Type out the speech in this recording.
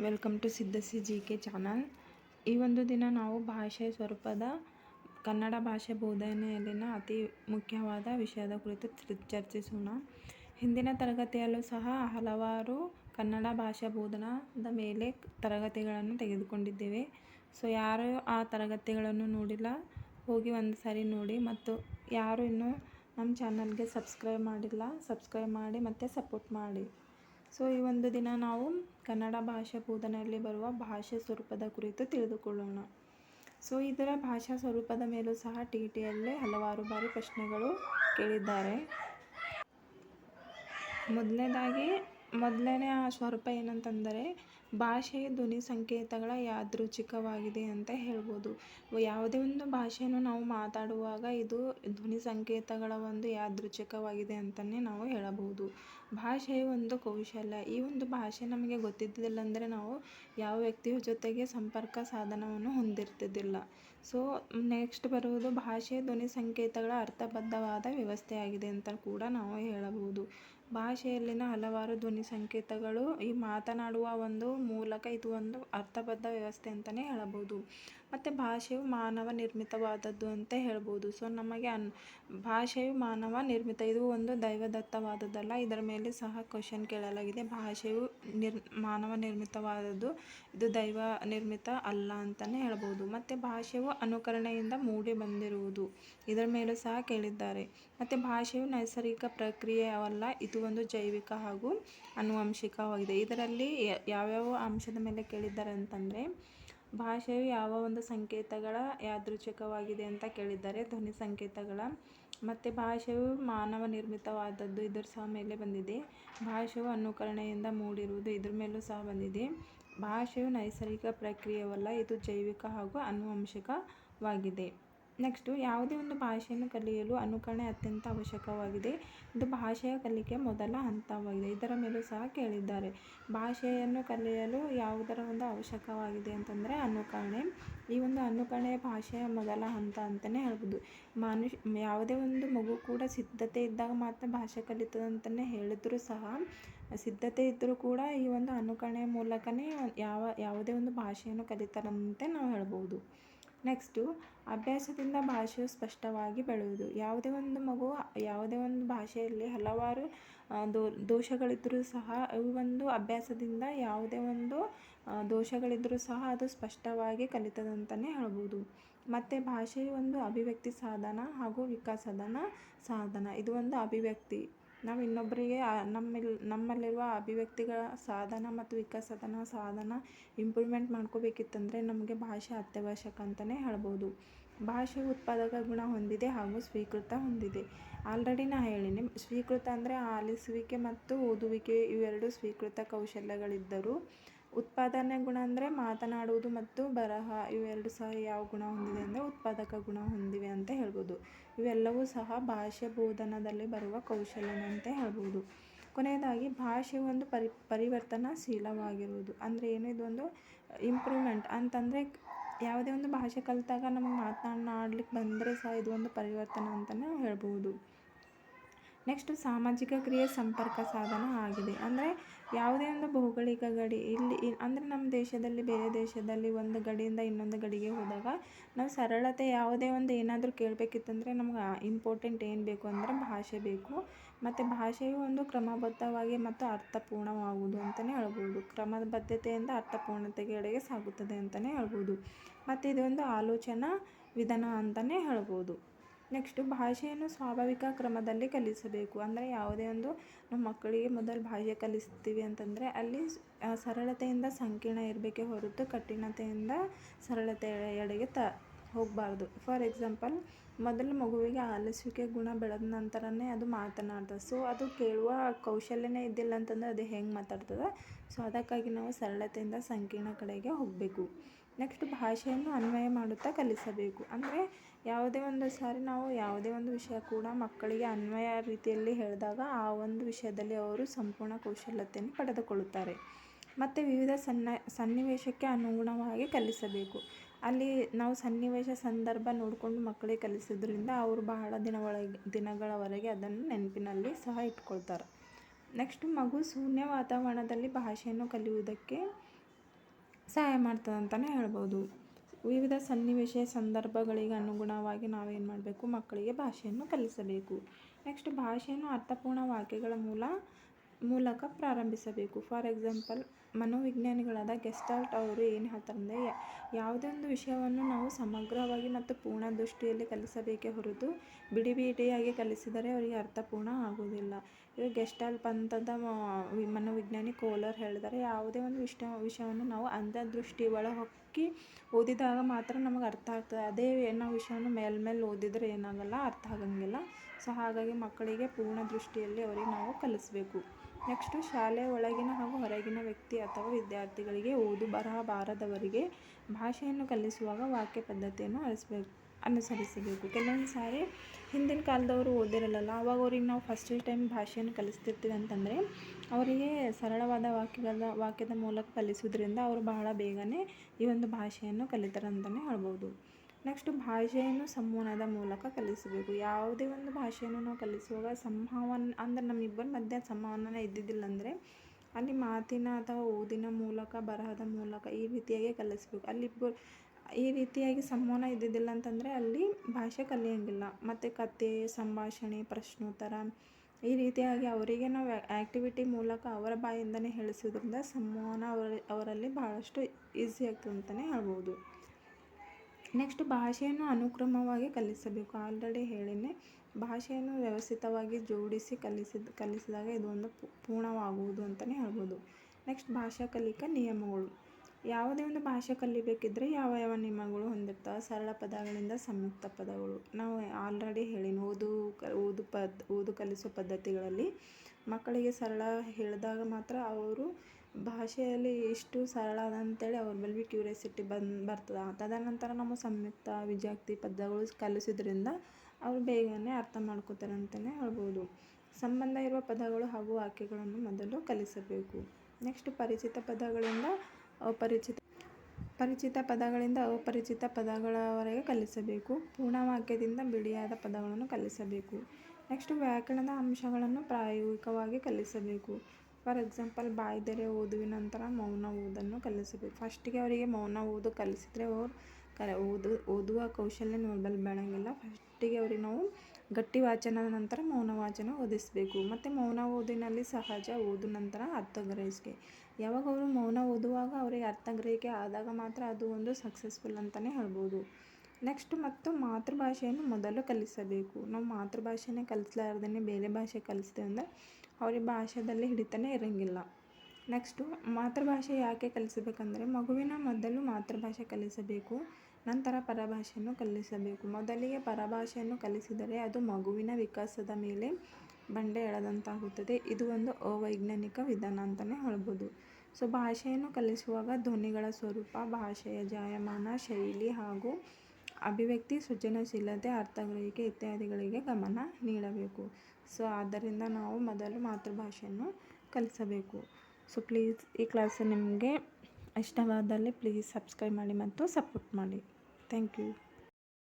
Welcome to Siddhasi G K channel ಈ ಒಂದು ದಿನ ನಾವು ಭಾಷೆ ಸ್ವರೂಪದ ಕನ್ನಡ ಭಾಷೆ ಬೋಧನೆಯಲ್ಲಿನ ಅತಿ ಮುಖ್ಯವಾದ ವಿಷಯದ ಕುರಿತು ಚರ್- ಚರ್ಚಿಸೋಣ. ಹಿಂದಿನ ತರಗತಿಯಲ್ಲೂ ಸಹ ಹಲವಾರು ಕನ್ನಡ ಭಾಷಾ ಬೋಧನದ ಮೇಲೆ ತರಗತಿಗಳನ್ನು ತೆಗೆದುಕೊಂಡಿದ್ದೇವೆ. ಸೊ ಯಾರು ಆ ತರಗತಿಗಳನ್ನು ನೋಡಿಲ್ಲ, ಹೋಗಿ ಒಂದು ಸಾರಿ ನೋಡಿ. ಮತ್ತು ಯಾರು ಇನ್ನೂ ನಮ್ಮ ಚಾನಲ್ಗೆ ಸಬ್ಸ್ಕ್ರೈಬ್ ಮಾಡಿಲ್ಲ ಸಬ್ಸ್ಕ್ರೈಬ್ ಮಾಡಿ ಮತ್ತು ಸಪೋರ್ಟ್ ಮಾಡಿ. ಸೊ ಈ ಒಂದು ದಿನ ನಾವು ಕನ್ನಡ ಭಾಷಾ ಬೋಧನೆಯಲ್ಲಿ ಬರುವ ಭಾಷೆ ಸ್ವರೂಪದ ಕುರಿತು ತಿಳಿದುಕೊಳ್ಳೋಣ. ಸೊ ಇದರ ಭಾಷಾ ಸ್ವರೂಪದ ಮೇಲೂ ಸಹ ಟಿ ಟಿಯಲ್ಲಿ ಹಲವಾರು ಬಾರಿ ಪ್ರಶ್ನೆಗಳು ಕೇಳಿದ್ದಾರೆ. ಮೊದಲನೇದಾಗಿ ಮೊದಲನೇ ಆ ಸ್ವರೂಪ ಏನಂತಂದರೆ, ಭಾಷೆಯ ಧ್ವನಿ ಸಂಕೇತಗಳ ಯಾದೃಚ್ಛಿಕವಾಗಿದೆ ಅಂತ ಹೇಳ್ಬೋದು. ಯಾವುದೇ ಒಂದು ಭಾಷೆಯನ್ನು ನಾವು ಮಾತಾಡುವಾಗ ಇದು ಧ್ವನಿ ಸಂಕೇತಗಳ ಒಂದು ಯಾದೃಚ್ಛಿಕವಾಗಿದೆ ಅಂತಲೇ ನಾವು ಹೇಳಬಹುದು. ಭಾಷೆಯ ಒಂದು ಕೌಶಲ್ಯ, ಈ ಒಂದು ಭಾಷೆ ನಮಗೆ ಗೊತ್ತಿದ್ದಿಲ್ಲ ಅಂದರೆ ನಾವು ಯಾವ ವ್ಯಕ್ತಿಯ ಜೊತೆಗೆ ಸಂಪರ್ಕ ಸಾಧನವನ್ನು ಹೊಂದಿರ್ತಿದ್ದಿಲ್ಲ. ಸೊ ನೆಕ್ಸ್ಟ್ ಬರುವುದು ಭಾಷೆಯ ಧ್ವನಿ ಸಂಕೇತಗಳ ಅರ್ಥಬದ್ಧವಾದ ವ್ಯವಸ್ಥೆಯಾಗಿದೆ ಅಂತ ಕೂಡ ನಾವು ಹೇಳಬಹುದು. ಭಾಷೆಯಲ್ಲಿನ ಹಲವಾರು ಧ್ವನಿ ಸಂಕೇತಗಳು ಈ ಮಾತನಾಡುವ ಒಂದು ಮೂಲಕ ಇದು ಒಂದು ಅರ್ಥಬದ್ಧ ವ್ಯವಸ್ಥೆ ಅಂತಲೇ ಹೇಳಬಹುದು. ಮತ್ತು ಭಾಷೆಯು ಮಾನವ ನಿರ್ಮಿತವಾದದ್ದು ಅಂತ ಹೇಳ್ಬೋದು. ಸೊ ನಮಗೆ ಅನ್, ಭಾಷೆಯು ಮಾನವ ನಿರ್ಮಿತ, ಇದು ಒಂದು ದೈವದತ್ತವಾದದ್ದಲ್ಲ. ಇದರ ಮೇಲೆ ಸಹ ಕ್ವಶನ್ ಕೇಳಲಾಗಿದೆ. ಭಾಷೆಯು ನಿರ್, ಮಾನವ ನಿರ್ಮಿತವಾದದ್ದು, ಇದು ದೈವ ನಿರ್ಮಿತ ಅಲ್ಲ ಅಂತಲೇ ಹೇಳ್ಬೋದು. ಮತ್ತು ಭಾಷೆಯು ಅನುಕರಣೆಯಿಂದ ಮೂಡಿ ಬಂದಿರುವುದು, ಇದರ ಮೇಲೂ ಸಹ ಕೇಳಿದ್ದಾರೆ. ಮತ್ತು ಭಾಷೆಯು ನೈಸರ್ಗಿಕ ಪ್ರಕ್ರಿಯೆಯವಲ್ಲ ಇದು ಒಂದು ಜೈವಿಕ ಹಾಗೂ ಆನುವಂಶಿಕವಾಗಿದೆ. ಇದರಲ್ಲಿ ಯಾವ್ಯಾವ ಅಂಶದ ಮೇಲೆ ಕೇಳಿದ್ದಾರೆ ಅಂತಂದರೆ, ಭಾಷೆಯು ಯಾವ ಒಂದು ಸಂಕೇತಗಳ ಯಾದೃಚ್ಛಿಕವಾಗಿದೆ ಅಂತ ಕೇಳಿದ್ದಾರೆ ಧ್ವನಿ ಸಂಕೇತಗಳ. ಮತ್ತು ಭಾಷೆಯು ಮಾನವ ನಿರ್ಮಿತವಾದದ್ದು ಇದರ ಸಹ ಮೇಲೆ ಬಂದಿದೆ. ಭಾಷೆಯು ಅನುಕರಣೆಯಿಂದ ಮೂಡಿರುವುದು ಇದ್ರ ಮೇಲೂ ಸಹ ಬಂದಿದೆ. ಭಾಷೆಯು ನೈಸರ್ಗಿಕ ಪ್ರಕ್ರಿಯೆವಲ್ಲ ಇದು ಜೈವಿಕ ಹಾಗೂ ಆನುವಂಶಿಕವಾಗಿದೆ. ನೆಕ್ಸ್ಟು ಯಾವುದೇ ಒಂದು ಭಾಷೆಯನ್ನು ಕಲಿಯಲು ಅನುಕರಣೆ ಅತ್ಯಂತ ಅವಶ್ಯಕವಾಗಿದೆ. ಇದು ಭಾಷೆಯ ಕಲಿಕೆ ಮೊದಲ ಹಂತವಾಗಿದೆ. ಇದರ ಮೇಲೂ ಸಹ ಕೇಳಿದ್ದಾರೆ. ಭಾಷೆಯನ್ನು ಕಲಿಯಲು ಯಾವುದರ ಒಂದು ಅವಶ್ಯಕವಾಗಿದೆ ಅಂತಂದರೆ ಅನುಕರಣೆ. ಈ ಒಂದು ಅನುಕರಣೆ ಭಾಷೆಯ ಮೊದಲ ಹಂತ ಅಂತಲೇ ಹೇಳ್ಬೋದು. ಮನುಷ್ಯ, ಯಾವುದೇ ಒಂದು ಮಗು ಕೂಡ ಸಿದ್ಧತೆ ಇದ್ದಾಗ ಮಾತ್ರ ಭಾಷೆ ಕಲಿತದೆ ಅಂತಲೇ ಹೇಳಿದ್ರು ಸಹ ಸಿದ್ಧತೆ ಇದ್ದರೂ ಕೂಡ ಈ ಒಂದು ಅನುಕರಣೆಯ ಮೂಲಕನೇ ಯಾವ, ಯಾವುದೇ ಒಂದು ಭಾಷೆಯನ್ನು ಕಲಿತಾರಂತೆ ನಾವು ಹೇಳ್ಬೋದು. ನೆಕ್ಸ್ಟು ಅಭ್ಯಾಸದಿಂದ ಭಾಷೆಯು ಸ್ಪಷ್ಟವಾಗಿ ಬೆಳೆಯುವುದು. ಯಾವುದೇ ಒಂದು ಮಗು, ಯಾವುದೇ ಒಂದು ಭಾಷೆಯಲ್ಲಿ ಹಲವಾರು ದೋಷಗಳಿದ್ದರೂ ಸಹ ಇವು ಒಂದು ಅಭ್ಯಾಸದಿಂದ ಯಾವುದೇ ಒಂದು ದೋಷಗಳಿದ್ದರೂ ಸಹ ಅದು ಸ್ಪಷ್ಟವಾಗಿ ಕಲಿತದಂತಲೇ ಹೇಳ್ಬೋದು. ಮತ್ತು ಭಾಷೆಯು ಒಂದು ಅಭಿವ್ಯಕ್ತಿ ಸಾಧನ ಹಾಗೂ ವಿಕಾಸದನ ಸಾಧನ. ಇದು ಒಂದು ಅಭಿವ್ಯಕ್ತಿ. ನಾವು ಇನ್ನೊಬ್ಬರಿಗೆ ನಮ್ಮಲ್ಲಿ ನಮ್ಮಲ್ಲಿರುವ ಅಭಿವ್ಯಕ್ತಿಗಳ ಸಾಧನ ಮತ್ತು ವಿಕಾಸದನ ಸಾಧನ ಇಂಪ್ರೂವ್ಮೆಂಟ್ ಮಾಡ್ಕೋಬೇಕಿತ್ತಂದರೆ ನಮಗೆ ಭಾಷೆ ಅತ್ಯವಶ್ಯಕ ಅಂತಲೇ ಹೇಳ್ಬೋದು. ಭಾಷೆ ಉತ್ಪಾದಕ ಗುಣ ಹೊಂದಿದೆ ಹಾಗೂ ಸ್ವೀಕೃತ ಹೊಂದಿದೆ. ಆಲ್ರೆಡಿ ನಾ ಹೇಳಿನಿ, ಸ್ವೀಕೃತ ಅಂದರೆ ಆಲಿಸುವಿಕೆ ಮತ್ತು ಓದುವಿಕೆ ಇವೆರಡು ಸ್ವೀಕೃತ ಕೌಶಲ್ಯಗಳಿದ್ದರು ಉತ್ಪಾದನೆ ಗುಣ ಅಂದರೆ ಮಾತನಾಡುವುದು ಮತ್ತು ಬರಹ, ಇವೆರಡು ಸಹ ಯಾವ ಗುಣ ಹೊಂದಿದೆ ಅಂದರೆ ಉತ್ಪಾದಕ ಗುಣ ಹೊಂದಿವೆ ಅಂತ ಹೇಳ್ಬೋದು. ಇವೆಲ್ಲವೂ ಸಹ ಭಾಷೆ ಬೋಧನದಲ್ಲಿ ಬರುವ ಕೌಶಲ್ಯನಂತೆ ಹೇಳ್ಬೋದು. ಕೊನೆಯದಾಗಿ, ಭಾಷೆ ಒಂದು ಪರಿ, ಪರಿವರ್ತನಾಶೀಲವಾಗಿರುವುದು. ಅಂದರೆ ಏನು? ಇದೊಂದು ಇಂಪ್ರೂವ್ಮೆಂಟ್ ಅಂತಂದರೆ ಯಾವುದೇ ಒಂದು ಭಾಷೆ ಕಲಿತಾಗ ನಮಗೆ ಮಾತನಾಡ್ಲಿಕ್ಕೆ ಬಂದರೆ ಸಹ ಇದು ಒಂದು ಪರಿವರ್ತನೆ ಅಂತಲೇ ಹೇಳ್ಬೋದು. ನೆಕ್ಸ್ಟ್ ಸಾಮಾಜಿಕ ಕ್ರಿಯೆ ಸಂಪರ್ಕ ಸಾಧನ ಆಗಿದೆ. ಅಂದರೆ ಯಾವುದೇ ಒಂದು ಭೌಗೋಳಿಕ ಗಡಿ, ಇಲ್ಲಿ ಅಂದರೆ ನಮ್ಮ ದೇಶದಲ್ಲಿ, ಬೇರೆ ದೇಶದಲ್ಲಿ ಒಂದು ಗಡಿಯಿಂದ ಇನ್ನೊಂದು ಗಡಿಗೆ ಹೋದಾಗ ನಾವು ಸರಳತೆ ಯಾವುದೇ ಒಂದು ಏನಾದರೂ ಕೇಳಬೇಕಿತ್ತಂದರೆ ನಮ್ಗೆ ಇಂಪಾರ್ಟೆಂಟ್ ಏನು ಬೇಕು ಅಂದರೆ ಭಾಷೆ ಬೇಕು. ಮತ್ತು ಭಾಷೆಯು ಒಂದು ಕ್ರಮಬದ್ಧವಾಗಿ ಮತ್ತು ಅರ್ಥಪೂರ್ಣವಾಗುವುದು ಅಂತಲೇ ಹೇಳ್ಬೋದು. ಕ್ರಮಬದ್ಧತೆಯಿಂದ ಅರ್ಥಪೂರ್ಣತೆಗೆಡೆಗೆ ಸಾಗುತ್ತದೆ ಅಂತಲೇ ಹೇಳ್ಬೋದು. ಮತ್ತು ಇದೊಂದು ಆಲೋಚನಾ ವಿಧಾನ ಅಂತಲೇ ಹೇಳ್ಬೋದು. ನೆಕ್ಸ್ಟು ಭಾಷೆಯನ್ನು ಸ್ವಾಭಾವಿಕ ಕ್ರಮದಲ್ಲಿ ಕಲಿಸಬೇಕು. ಅಂದರೆ ಯಾವುದೇ ಒಂದು ನಮ್ಮ ಮಕ್ಕಳಿಗೆ ಮೊದಲು ಭಾಷೆ ಕಲಿಸ್ತೀವಿ ಅಂತಂದರೆ ಅಲ್ಲಿ ಸರಳತೆಯಿಂದ ಸಂಕೀರ್ಣ ಇರಬೇಕೇ ಹೊರತು ಕಠಿಣತೆಯಿಂದ ಸರಳತೆ ಎಡೆಗೆ ತ ಹೋಗಬಾರ್ದು. ಫಾರ್ ಎಕ್ಸಾಂಪಲ್, ಮೊದಲು ಮಗುವಿಗೆ ಆಲಿಸುವಿಕೆ ಗುಣ ಬೆಳೆದ ನಂತರನೇ ಅದು ಮಾತನಾಡ್ತದೆ. ಸೊ, ಅದು ಕೇಳುವ ಕೌಶಲ್ಯನೇ ಇದ್ದಿಲ್ಲ ಅಂತಂದರೆ ಅದು ಹೆಂಗೆ ಮಾತಾಡ್ತದೆ? ಸೊ, ಅದಕ್ಕಾಗಿ ನಾವು ಸರಳತೆಯಿಂದ ಸಂಕೀರ್ಣ ಕಡೆಗೆ ಹೋಗಬೇಕು. ನೆಕ್ಸ್ಟ್, ಭಾಷೆಯನ್ನು ಅನ್ವಯ ಮಾಡುತ್ತಾ ಕಲಿಸಬೇಕು. ಅಂದರೆ, ಯಾವುದೇ ಒಂದು ಸಾರಿ ನಾವು ಯಾವುದೇ ಒಂದು ವಿಷಯ ಕೂಡ ಮಕ್ಕಳಿಗೆ ಅನ್ವಯ ರೀತಿಯಲ್ಲಿ ಹೇಳಿದಾಗ ಆ ಒಂದು ವಿಷಯದಲ್ಲಿ ಅವರು ಸಂಪೂರ್ಣ ಕೌಶಲ್ಯತೆಯನ್ನು ಪಡೆದುಕೊಳ್ಳುತ್ತಾರೆ. ಮತ್ತು ವಿವಿಧ ಸನ್ನ, ಸನ್ನಿವೇಶಕ್ಕೆ ಅನುಗುಣವಾಗಿ ಕಲಿಸಬೇಕು. ಅಲ್ಲಿ ನಾವು ಸನ್ನಿವೇಶ ಸಂದರ್ಭ ನೋಡಿಕೊಂಡು ಮಕ್ಕಳಿಗೆ ಕಲಿಸೋದ್ರಿಂದ ಅವರು ಬಹಳ ದಿನ ಒಳಗೆ ದಿನಗಳವರೆಗೆ ಅದನ್ನು ನೆನಪಿನಲ್ಲಿ ಸಹ ಇಟ್ಕೊಳ್ತಾರೆ. ನೆಕ್ಸ್ಟ್ ಮಗು ಶೂನ್ಯ ವಾತಾವರಣದಲ್ಲಿ ಭಾಷೆಯನ್ನು ಕಲಿಯುವುದಕ್ಕೆ ಸಹಾಯ ಮಾಡ್ತದೆ ಅಂತಲೇ ಹೇಳ್ಬೋದು. ವಿವಿಧ ಸನ್ನಿವೇಶ ಸಂದರ್ಭಗಳಿಗೆ ಅನುಗುಣವಾಗಿ ನಾವೇನು ಮಾಡಬೇಕು? ಮಕ್ಕಳಿಗೆ ಭಾಷೆಯನ್ನು ಕಲಿಸಬೇಕು. ನೆಕ್ಸ್ಟ್ ಭಾಷೆಯನ್ನು ಅರ್ಥಪೂರ್ಣ ವಾಕ್ಯಗಳ ಮೂಲ ಮೂಲಕ ಪ್ರಾರಂಭಿಸಬೇಕು. ಫಾರ್ ಎಕ್ಸಾಂಪಲ್ ಮನೋವಿಜ್ಞಾನಿಗಳಾದ ಗೆಸ್ಟಾಲ್ಟ್ ಅವರು ಏನು ಅಂದರೆ ಯಾವುದೇ ಒಂದು ವಿಷಯವನ್ನು ನಾವು ಸಮಗ್ರವಾಗಿ ಮತ್ತು ಪೂರ್ಣ ದೃಷ್ಟಿಯಲ್ಲಿ ಕಲಿಸಬೇಕೇ ಹೊರತು ಬಿಡಿ ಬಿಡಿಯಾಗಿ ಕಲಿಸಿದರೆ ಅವರಿಗೆ ಅರ್ಥಪೂರ್ಣ ಆಗುವುದಿಲ್ಲ. ಈಗ ಗೆಸ್ಟಾಲ್ಟ್ ಪಂಥದ ಮನೋವಿಜ್ಞಾನಿ ಕೋಲರ್ ಹೇಳಿದ್ದಾರೆ, ಯಾವುದೇ ಒಂದು ವಿಷಯ ವಿಷಯವನ್ನು ನಾವು ಅಂತರ್ದೃಷ್ಟಿ ಒಳ ಹೊಕ್ಕಿ ಓದಿದಾಗ ಮಾತ್ರ ನಮಗೆ ಅರ್ಥ ಆಗ್ತದೆ. ಅದೇ ಏನೋ ವಿಷಯವನ್ನು ಮೇಲ್ಮೇಲೆ ಓದಿದರೆ ಏನಾಗಲ್ಲ, ಅರ್ಥ ಆಗಂಗಿಲ್ಲ. ಸೊ ಹಾಗಾಗಿ ಮಕ್ಕಳಿಗೆ ಪೂರ್ಣ ದೃಷ್ಟಿಯಲ್ಲಿ ಅವರಿಗೆ ನಾವು ಕಲಿಸಬೇಕು. ನೆಕ್ಸ್ಟು ಶಾಲೆ ಒಳಗಿನ ಹಾಗೂ ಹೊರಗಿನ ವ್ಯಕ್ತಿ ಅಥವಾ ವಿದ್ಯಾರ್ಥಿಗಳಿಗೆ ಓದು ಬರಹ ಬಾರದವರಿಗೆ ಭಾಷೆಯನ್ನು ಕಲಿಸುವಾಗ ವಾಕ್ಯ ಪದ್ಧತಿಯನ್ನು ಅಳಿಸ್ಬೇಕು, ಅನುಸರಿಸಬೇಕು. ಕೆಲವೊಂದು ಸಾರಿ ಹಿಂದಿನ ಕಾಲದವರು ಓದಿರಲ್ಲ ಅವಾಗ ಅವ್ರಿಗೆ ನಾವು ಫಸ್ಟ್ ಟೈಮ್ ಭಾಷೆಯನ್ನು ಕಲಿಸ್ತಿರ್ತೀವಿ ಅಂತಂದರೆ ಅವರಿಗೆ ಸರಳವಾದ ವಾಕ್ಯಗಳ, ವಾಕ್ಯದ ಮೂಲಕ ಕಲಿಸೋದ್ರಿಂದ ಅವರು ಬಹಳ ಬೇಗನೆ ಈ ಒಂದು ಭಾಷೆಯನ್ನು ಕಲಿತಾರೆ ಅಂತಲೇ ಹೇಳ್ಬೋದು. ನೆಕ್ಸ್ಟ್ ಭಾಷೆಯನ್ನು ಸಂವಹನದ ಮೂಲಕ ಕಲಿಸಬೇಕು. ಯಾವುದೇ ಒಂದು ಭಾಷೆಯನ್ನು ನಾವು ಕಲಿಸುವಾಗ ಸಂವಹನ ಅಂದರೆ ನಮ್ಮಿಬ್ಬರ ಮಧ್ಯ ಸಂವಹನ ಇದ್ದಿದ್ದಿಲ್ಲ ಅಂದರೆ ಅಲ್ಲಿ ಮಾತಿನ ಅಥವಾ ಓದಿನ ಮೂಲಕ, ಬರಹದ ಮೂಲಕ ಈ ರೀತಿಯಾಗಿ ಕಲಿಸಬೇಕು. ಅಲ್ಲಿಬ್ಬರು ಈ ರೀತಿಯಾಗಿ ಸಂವಹನ ಇದ್ದಿದ್ದಿಲ್ಲ ಅಂತಂದರೆ ಅಲ್ಲಿ ಭಾಷೆ ಕಲಿಯೋಂಗಿಲ್ಲ. ಮತ್ತು ಕತೆ ಸಂಭಾಷಣೆ, ಪ್ರಶ್ನೋತ್ತರ ಈ ರೀತಿಯಾಗಿ ಅವರಿಗೆ ನಾವು ಆ್ಯಕ್ಟಿವಿಟಿ ಮೂಲಕ ಅವರ ಬಾಯಿಂದನೇ ಹೇಳಿಸೋದ್ರಿಂದ ಸಂವಹನ ಅವರ ಅವರಲ್ಲಿ ಭಾಳಷ್ಟು ಈಸಿ ಆಗ್ತದೆ ಅಂತಲೇ ಹೇಳ್ಬೋದು. ನೆಕ್ಸ್ಟ್ ಭಾಷೆಯನ್ನು ಅನುಕ್ರಮವಾಗಿ ಕಲಿಸಬೇಕು. ಆಲ್ರೆಡಿ ಹೇಳಿನೇ ಭಾಷೆಯನ್ನು ವ್ಯವಸ್ಥಿತವಾಗಿ ಜೋಡಿಸಿ ಕಲಿಸಿದ, ಕಲಿಸಿದಾಗ ಇದು ಒಂದು ಪೂರ್ಣವಾಗುವುದು ಅಂತಲೇ ಹೇಳ್ಬೋದು. ನೆಕ್ಸ್ಟ್ ಭಾಷಾ ಕಲಿಕಾ ನಿಯಮಗಳು. ಯಾವುದೇ ಒಂದು ಭಾಷೆ ಕಲಿಬೇಕಿದ್ರೆ ಯಾವ ಯಾವ ನಿಯಮಗಳು ಹೊಂದಿರ್ತವೆ? ಸರಳ ಪದಗಳಿಂದ ಸಂಯುಕ್ತ ಪದಗಳು. ನಾವು ಆಲ್ರೆಡಿ ಹೇಳಿನಿ ಓದು ಓದು ಪದ್, ಓದು ಕಲಿಸೋ ಪದ್ಧತಿಗಳಲ್ಲಿ ಮಕ್ಕಳಿಗೆ ಸರಳ ಹೇಳಿದಾಗ ಮಾತ್ರ ಅವರು ಭಾಷೆಯಲ್ಲಿ ಇಷ್ಟು ಸರಳ ಅದ ಅಂತೇಳಿ ಅವ್ರ ಬಳಿ ಭೀ ಕ್ಯೂರಿಯಾಸಿಟಿ ಬಂದು, ಬರ್ತದೆ. ತದನಂತರ ನಮ್ಮ ಸಂಯುಕ್ತ ವಿಜಾಕ್ತಿ ಪದಗಳು ಕಲಿಸಿದ್ರಿಂದ ಅವ್ರು ಬೇಗನೆ ಅರ್ಥ ಮಾಡ್ಕೋತಾರೆ ಅಂತಲೇ ಹೇಳ್ಬೋದು. ಸಂಬಂಧ ಇರುವ ಪದಗಳು ಹಾಗೂ ವಾಕ್ಯಗಳನ್ನು ಮೊದಲು ಕಲಿಸಬೇಕು. ನೆಕ್ಸ್ಟ್ ಪರಿಚಿತ ಪದಗಳಿಂದ ಅಪರಿಚಿತ, ಪರಿಚಿತ ಪದಗಳಿಂದ ಅಪರಿಚಿತ ಪದಗಳವರೆಗೆ ಕಲಿಸಬೇಕು. ಪೂರ್ಣವಾಕ್ಯದಿಂದ ಬಿಡಿಯಾದ ಪದಗಳನ್ನು ಕಲಿಸಬೇಕು. ನೆಕ್ಸ್ಟ್ ವ್ಯಾಕರಣದ ಅಂಶಗಳನ್ನು ಪ್ರಾಯೋಗಿಕವಾಗಿ ಕಲಿಸಬೇಕು. ಫಾರ್ ಎಕ್ಸಾಂಪಲ್ ಬಾಯ್ದೆರೆ ಓದುವಿನ ನಂತರ ಮೌನ ಓದನ್ನು ಕಲಿಸಬೇಕು. ಫಸ್ಟಿಗೆ ಅವರಿಗೆ ಮೌನ ಓದು ಕಲಿಸಿದರೆ ಅವ್ರು ಕ ಓದು, ಓದುವ ಕೌಶಲ್ಯ ನೋಡಲು ಬೆಳಂಗಿಲ್ಲ. ಫಸ್ಟಿಗೆ ಅವ್ರಿಗೆ ನಾವು ಗಟ್ಟಿ ವಾಚನದ ನಂತರ ಮೌನ ವಾಚನ ಓದಿಸಬೇಕು. ಮತ್ತು ಮೌನ ಓದಿನಲ್ಲಿ ಸಹಜ ಓದು ನಂತರ ಅರ್ಥಗ್ರಹಿಸಿಕೆ ಯಾವಾಗ ಅವರು ಮೌನ ಓದುವಾಗ ಅವರಿಗೆ ಅರ್ಥಗ್ರಹಿಕೆ ಆದಾಗ ಮಾತ್ರ ಅದು ಒಂದು ಸಕ್ಸಸ್ಫುಲ್ ಅಂತಲೇ ಹೇಳ್ಬೋದು. ನೆಕ್ಸ್ಟ್ ಮತ್ತು ಮಾತೃಭಾಷೆಯನ್ನು ಮೊದಲು ಕಲಿಸಬೇಕು. ನಾವು ಮಾತೃಭಾಷೆನೇ ಕಲಿಸ್ಲಾರ್ದೇ ಬೇರೆ ಭಾಷೆ ಕಲಿಸ್ತೇವೆ ಅಂದರೆ ಅವ್ರಿಗೆ ಭಾಷೆದಲ್ಲಿ ಹಿಡಿತನೇ ಇರೋಂಗಿಲ್ಲ. ನೆಕ್ಸ್ಟು ಮಾತೃಭಾಷೆ ಯಾಕೆ ಕಲಿಸಬೇಕಂದ್ರೆ ಮಗುವಿನ ಮೊದಲು ಮಾತೃಭಾಷೆ ಕಲಿಸಬೇಕು, ನಂತರ ಪರಭಾಷೆಯನ್ನು ಕಲಿಸಬೇಕು. ಮೊದಲಿಗೆ ಪರಭಾಷೆಯನ್ನು ಕಲಿಸಿದರೆ ಅದು ಮಗುವಿನ ವಿಕಾಸದ ಮೇಲೆ ಬಂಡೆ ಎಳೆದಂತಾಗುತ್ತದೆ. ಇದು ಒಂದು ಅವೈಜ್ಞಾನಿಕ ವಿಧಾನ ಅಂತಲೇ ಹೇಳ್ಬೋದು. ಸೊ ಭಾಷೆಯನ್ನು ಕಲಿಸುವಾಗ ಧ್ವನಿಗಳ ಸ್ವರೂಪ, ಭಾಷೆಯ ಜಾಯಮಾನ, ಶೈಲಿ ಹಾಗೂ ಅಭಿವ್ಯಕ್ತಿ, ಸೃಜನಶೀಲತೆ, ಅರ್ಥಗ್ರಹಿಕೆ ಇತ್ಯಾದಿಗಳಿಗೆ ಗಮನ ನೀಡಬೇಕು. ಸೊ ಆದ್ದರಿಂದ ನಾವು ಮೊದಲು ಮಾತೃಭಾಷೆಯನ್ನು ಕಲಿಸಬೇಕು. ಸೊ ಪ್ಲೀಸ್ ಈ ಕ್ಲಾಸ್ ನಿಮಗೆ ಇಷ್ಟವಾದಲ್ಲಿ ಪ್ಲೀಸ್ ಸಬ್ಸ್ಕ್ರೈಬ್ ಮಾಡಿ ಮತ್ತು ಸಪೋರ್ಟ್ ಮಾಡಿ. Thank you.